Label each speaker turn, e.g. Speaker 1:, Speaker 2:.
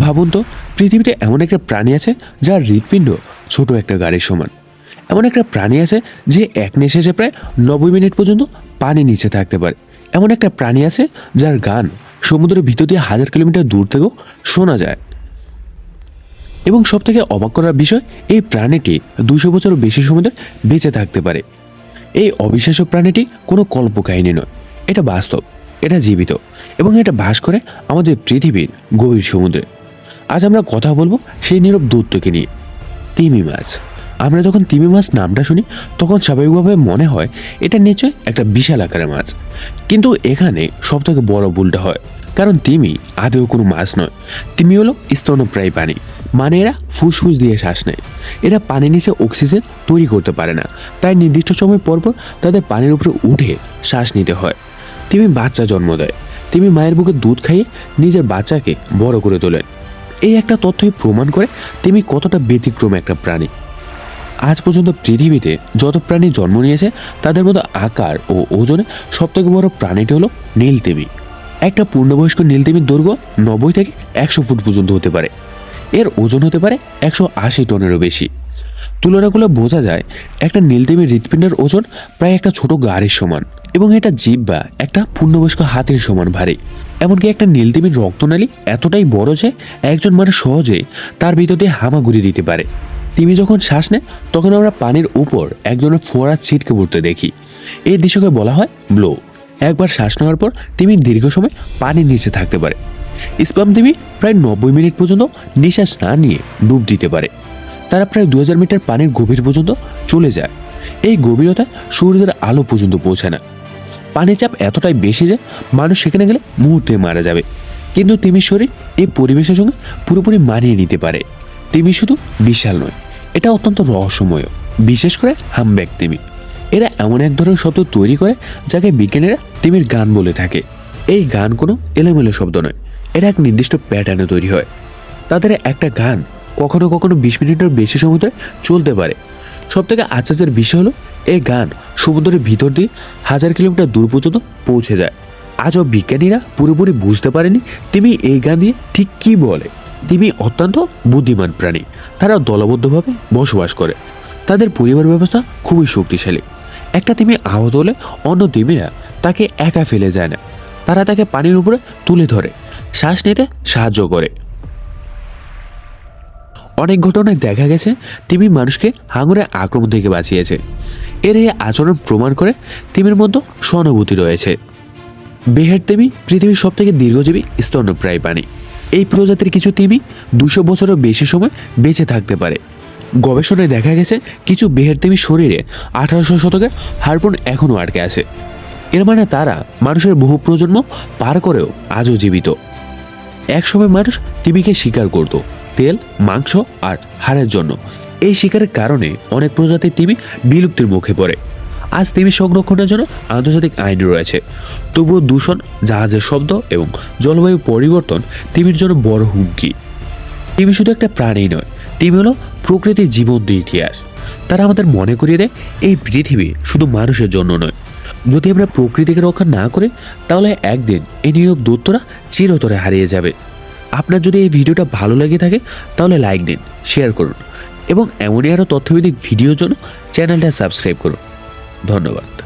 Speaker 1: ভাবুন তো, পৃথিবীতে এমন একটা প্রাণী আছে যার হৃৎপিণ্ড ছোট একটা গাড়ির সমান। এমন একটা প্রাণী আছে যে এক নিঃশ্বাসে প্রায় নব্বই মিনিট পর্যন্ত পানি নিচে থাকতে পারে। এমন একটা প্রাণী আছে যার গান সমুদ্রের ভিতর দিয়ে হাজার কিলোমিটার দূর থেকেও শোনা যায়। এবং সব থেকে অবাক করার বিষয়, এই প্রাণীটি দুশো বছরও বেশি সময় ধরে বেঁচে থাকতে পারে। এই অবিশ্বাস্য প্রাণীটি কোনো কল্পকাহিনী নয়। এটা বাস্তব, এটা জীবিত, এবং এটা বাস করে আমাদের পৃথিবীর গভীর সমুদ্রে। আজ আমরা কথা বলব সেই নীরব দূতকে নিয়ে, তিমি মাছ। আমরা যখন তিমি মাছ নামটা শুনি, তখন স্বাভাবিকভাবে মনে হয় এটা নিশ্চয় একটা বিশাল আকারের মাছ। কিন্তু এখানে সব থেকে বড় ভুলটা হয়, কারণ তিমি আদেও কোনো মাছ নয়। তিমি হলো স্তন্যপ্রায়ী প্রাণী মানে এরা ফুসফুস দিয়ে শ্বাস নেয়। এরা পানির নিচে অক্সিজেন তৈরি করতে পারে না, তাই নির্দিষ্ট সময় পরপর তাদের পানির উপরে উঠে শ্বাস নিতে হয়। তিমি বাচ্চা জন্ম দেয়। তিমি মায়ের বুকে দুধ খাইয়ে নিজের বাচ্চাকে বড় করে তোলেন। এই একটা তথ্যই প্রমাণ করে তিমি কতটা ব্যতিক্রম একটা প্রাণী। আজ পর্যন্ত পৃথিবীতে যত প্রাণী জন্ম নিয়েছে, তাদের মধ্যে আকার ও ওজনে সবথেকে বড় প্রাণীটি হলো নীলতিমি একটা পূর্ণবয়স্ক নীলতিমির দৈর্ঘ্য নব্বই থেকে একশো ফুট পর্যন্ত হতে পারে। এর ওজন হতে পারে একশো আশি টনেরও বেশি। তুলনাগুলো বোঝা যায়, একটা নীলতিমির হৃৎপিণ্ডের ওজন প্রায় একটা ছোট গাড়ির সমান। এবং এটা জিব্বা, একটা পূর্ণবয়স্ক হাতের সমান ভারী। এমনকি একটা নীলতিমির রক্তনালী এতটাই বড় যে একজন মানুষ সহজে তার ভিতর দিয়ে হামাগুড়ি দিতে পারে। তিমি যখন শ্বাস নেয়, তখন আমরা পানির উপর একজনের ফোয়ারা ছিটকে পড়তে দেখি। এই দৃশ্যকে বলা হয় ব্লো। একবার শ্বাস নেওয়ার পর তিমি দীর্ঘ সময় পানির নিচে থাকতে পারে। স্পাম তিমি প্রায় নব্বই মিনিট পর্যন্ত নিঃশ্বাস না নিয়ে ডুব দিতে পারে। তারা প্রায় দু হাজার মিটার পানির গভীর পর্যন্ত চলে যায়। এই গভীরতা সূর্যের আলো পর্যন্ত পৌঁছায় না। পানির চাপ এতটাই বেশি যে মানুষ সেখানে গেলে মুহূর্তে মারা যাবে। কিন্তু তিমির শরীর এই পরিবেশের সঙ্গে পুরোপুরি মানিয়ে নিতে পারে। তিমি শুধু বিশাল নয়, এটা অত্যন্ত রহস্যময়। বিশেষ করে হামব্যাক তিমি এরা এমন এক ধরনের শব্দ তৈরি করে যাকে বিজ্ঞানীরা তিমির গান বলে থাকে। এই গান কোনো এলোমেলো শব্দ নয়, এরা এক নির্দিষ্ট প্যাটার্নে তৈরি হয়। তাদের একটা গান কখনো কখনো বিশ মিনিটের বেশি সময় ধরে চলতে পারে। সব থেকে আশ্চর্যের বিষয় হলো, এই গান সমুদ্রের ভিতর দিয়ে হাজার কিলোমিটার দূর পর্যন্ত পৌঁছে যায়। আজও বিজ্ঞানীরা পুরোপুরি বুঝতে পারেনি তিমি এই গান দিয়ে ঠিক কী বলে। তিমি অত্যন্ত বুদ্ধিমান প্রাণী তারা দলবদ্ধভাবে বসবাস করে। তাদের পরিবার ব্যবস্থা খুবই শক্তিশালী। একটা তিমি আহত হলে অন্য তিমিরা তাকে একা ফেলে যায় না। তারা তাকে পানির উপরে তুলে ধরে, শ্বাস নিতে সাহায্য করে। অনেক ঘটনায় দেখা গেছে, তিমি মানুষকে হাঙরের আক্রমণ থেকে বাঁচিয়েছে। এর এই আচরণ প্রমাণ করে তিমির মধ্যে সহানুভূতি রয়েছে। বেহের তিমি পৃথিবীর সব থেকে দীর্ঘজীবী স্তন্যপ্রায় প্রাণী। এই প্রজাতির কিছু তিমি দুশো বছরের বেশি সময় বেঁচে থাকতে পারে। গবেষণায় দেখা গেছে, কিছু বেহের তিমি শরীরে আঠারোশো শতকের হারপন এখনও আটকে আছে। এর মানে তারা মানুষের বহু প্রজন্ম পার করেও আজও জীবিত। একসময় মানুষ তিমিকে শিকার করত। তেল, মাংস আর হাড়ের জন্য। এই শিকারের কারণে অনেক প্রজাতির তিমি বিলুপ্তির মুখে পড়ে। আজ তিমি সংরক্ষণের জন্য আন্তর্জাতিক আইন রয়েছে। তবুও দূষণ, জাহাজের শব্দ এবং জলবায়ু পরিবর্তন তিমির জন্য বড় হুমকি। তিমি শুধু একটা প্রাণী নয়, তিমি হলো প্রকৃতির জীবন্ত ইতিহাস। তারা আমাদের মনে করিয়ে দেয়, এই পৃথিবী শুধু মানুষের জন্য নয়। যদি আমরা প্রকৃতিকে রক্ষা না করি, তাহলে একদিন এই নীরব দূতরা চিরতরে হারিয়ে যাবে। আপনার যদি এই ভিডিওটা ভালো লেগে থাকে, তাহলে লাইক দিন শেয়ার করুন এবং এমনই আরও তথ্যভিত্তিক ভিডিওর জন্য চ্যানেলটা সাবস্ক্রাইব করুন। ধন্যবাদ।